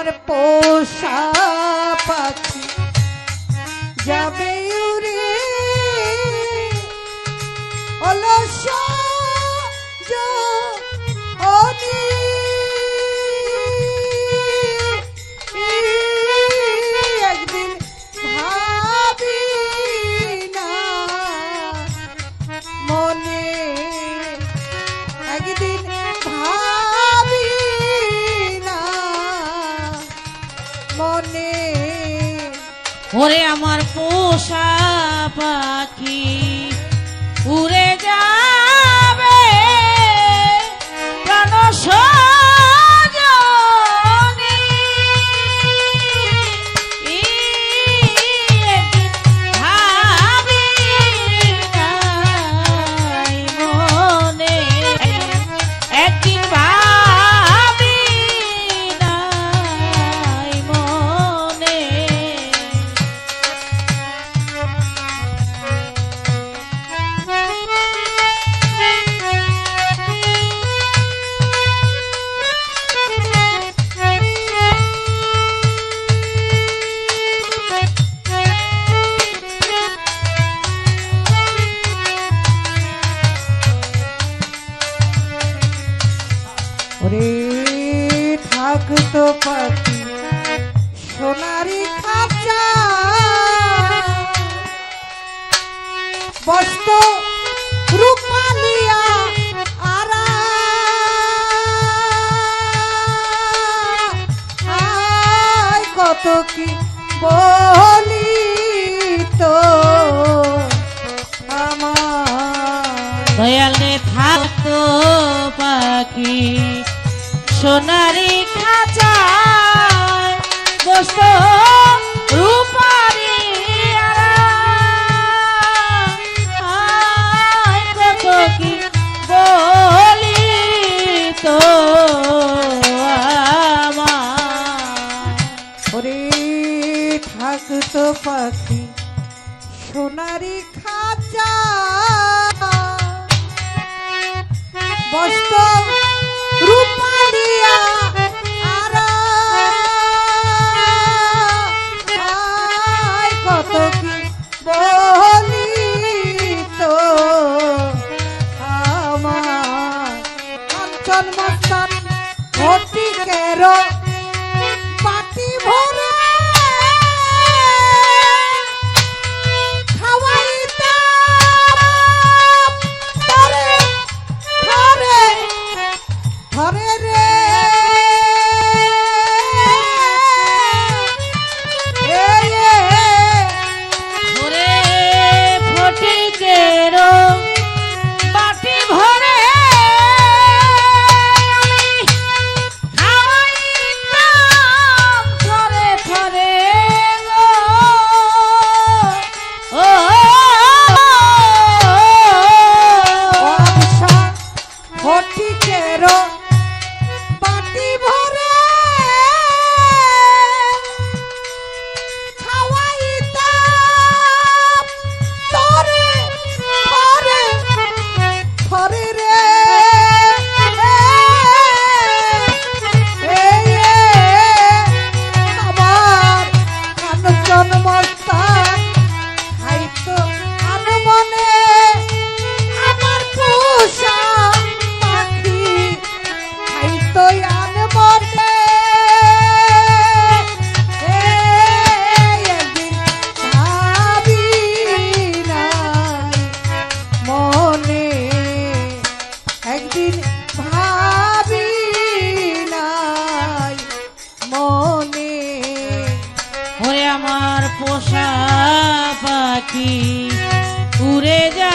আমার পোষা ওরে আমার পোষা পাখি। পাখি সোনারি খাঁচা। বস্ত রূপালিয়া আরা। কত কি বলি তো আমার দয়ালে থাকতো পাখি সোনারি খাঁচা বসত রূপারি তো ওরে থাকতো পাখি সোনারি খাঁচা। বসতো ভরা বাটি ভরা খাওয়াইতাম। ধরে ধরে ধরে রে পোষা পাখি উড়ে যা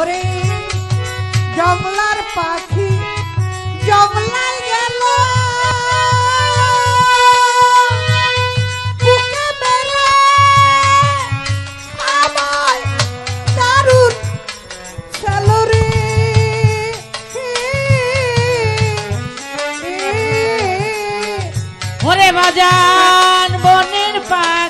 ওরে জমলার পাখি জমলায় গেল ওরে বাজান বনের পাখি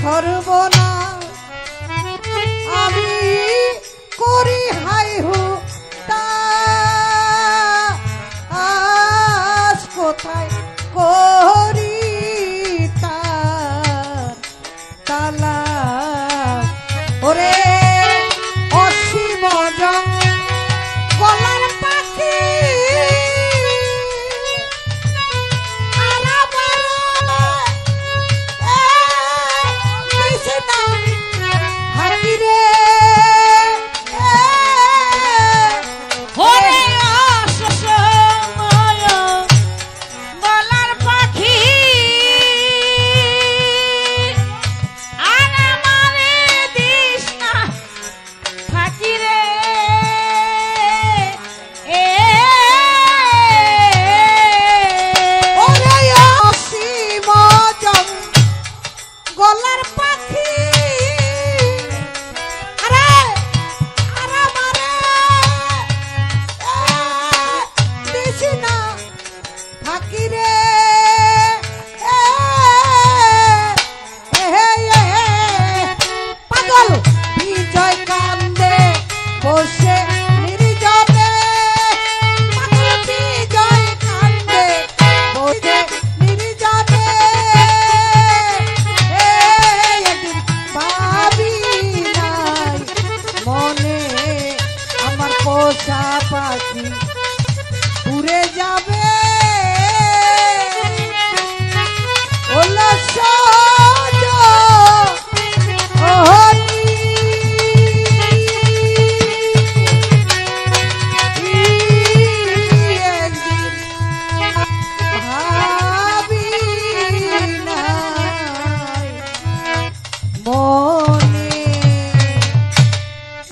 Karbon.